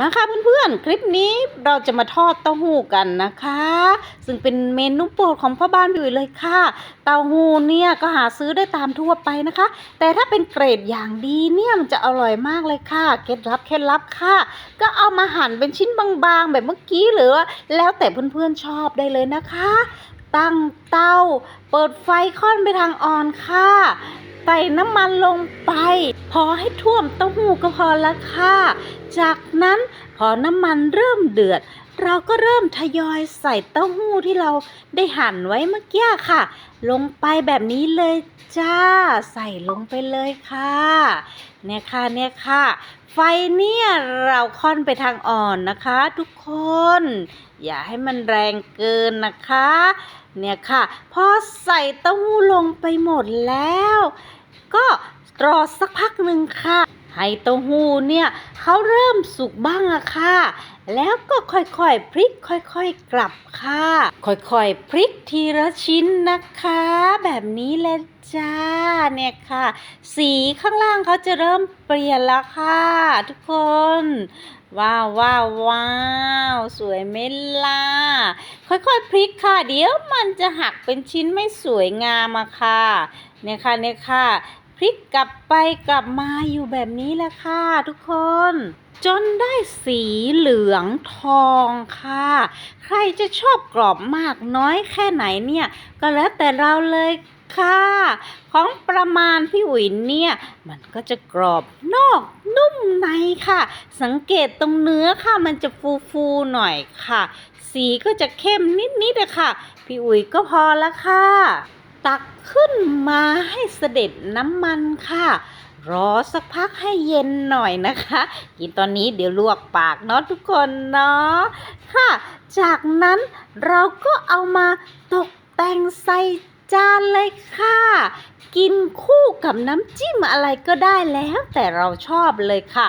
มาค่ะเพื่อนๆ คลิปนี้เราจะมาทอดเต้าหู้กันนะคะ ซึ่งเป็นเมนูโปรดของพ่อบ้านพี่อุ๋ยเลยค่ะ เต้าหู้เนี่ยก็หาซื้อได้ตามทั่วไปนะคะ แต่ถ้าเป็นเกรดอย่างดีเนี่ยมันจะอร่อยมากเลยค่ะ เคล็ดลับเคล็ดลับค่ะ ก็เอามาหั่นเป็นชิ้นบางๆ แบบเมื่อกี้หรือว่าแล้วแต่เพื่อนๆชอบได้เลยนะคะ ตั้งเตาเปิดไฟค่อนไปทางอ่อนค่ะ ใส่น้ำมันลงไป พอให้ท่วมเต้าหู้ก็พอละค่ะ จากนั้นพอน้ำมันเริ่มเดือด เราก็เริ่มทยอยใส่เต้าหู้ที่เราได้หั่นไว้เมื่อกี้ค่ะ ลงไปแบบนี้เลยจ้า ใส่ลงไปเลยค่ะ เนี่ยค่ะเนี่ยค่ะ ไฟเนี่ยเราค่อนไปทางอ่อนนะคะ ทุกคน อย่าให้มันแรงเกินนะคะ เนี่ยค่ะ พอใส่เต้าหู้ลงไปหมดแล้ว ก็รอสักพักหนึ่งค่ะ ให้เต้าหู้เนี่ยเขาเริ่มสุกบ้างอะค่ะ แล้วก็ค่อยๆพลิกค่อยๆกลับค่ะ ค่อยๆพลิกทีละชิ้นนะคะ แบบนี้เลยจ้าเนี่ยค่ะ สีข้างล่างเขาจะเริ่มเปลี่ยนแล้วค่ะ ทุกคน ว้าวว้าวว้าวสวยไหมล่ะ ค่อยๆพลิกค่ะ เดี๋ยวมันจะหักเป็นชิ้นไม่สวยงามอะค่ะเนี่ยค่ะเนี่ยค่ะ พลิกกลับไปกลับมาอยู่แบบนี้แหละค่ะทุกคน จนได้สีเหลืองทองค่ะ ใครจะชอบกรอบมากน้อยแค่ไหนเนี่ย ก็แล้วแต่เราเลยค่ะ ของประมาณพี่อุ๋ยเนี่ย มันก็จะกรอบนอกนุ่มในค่ะ สังเกตตรงเนื้อค่ะ มันจะฟูๆหน่อยค่ะ สีก็จะเข้มนิดๆอะค่ะ พี่อุ๋ยก็พอล้วค่ะ ตักขึ้นมาให้เสด็จน้ำมันค่ะ รอสักพักให้เย็นหน่อยนะคะ กินตอนนี้เดี๋ยวลวกปากเนาะทุกคนเนาะค่ะ จากนั้นเราก็เอามาตกแต่งใส่จานเลยค่ะ กินคู่กับน้ำจิ้มอะไรก็ได้แล้วแต่เราชอบเลยค่ะ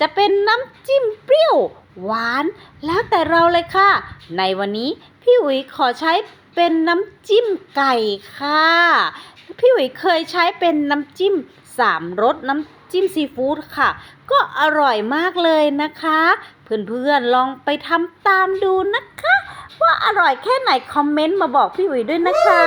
จะเป็นน้ำจิ้มเปรี้ยวหวาน แล้วแต่เราเลยค่ะ ในวันนี้ พี่อุ๋ยขอใช้เป็นน้ำจิ้มไก่ค่ะ พี่อุ๋ยเคยใช้เป็นน้ำจิ้มสามรสน้ำจิ้มซีฟู้ดค่ะ ก็อร่อยมากเลยนะคะ เพื่อนๆลองไปทำตามดูนะคะ ว่าอร่อยแค่ไหนคอมเมนต์มาบอกพี่อุ๋ยด้วยนะคะ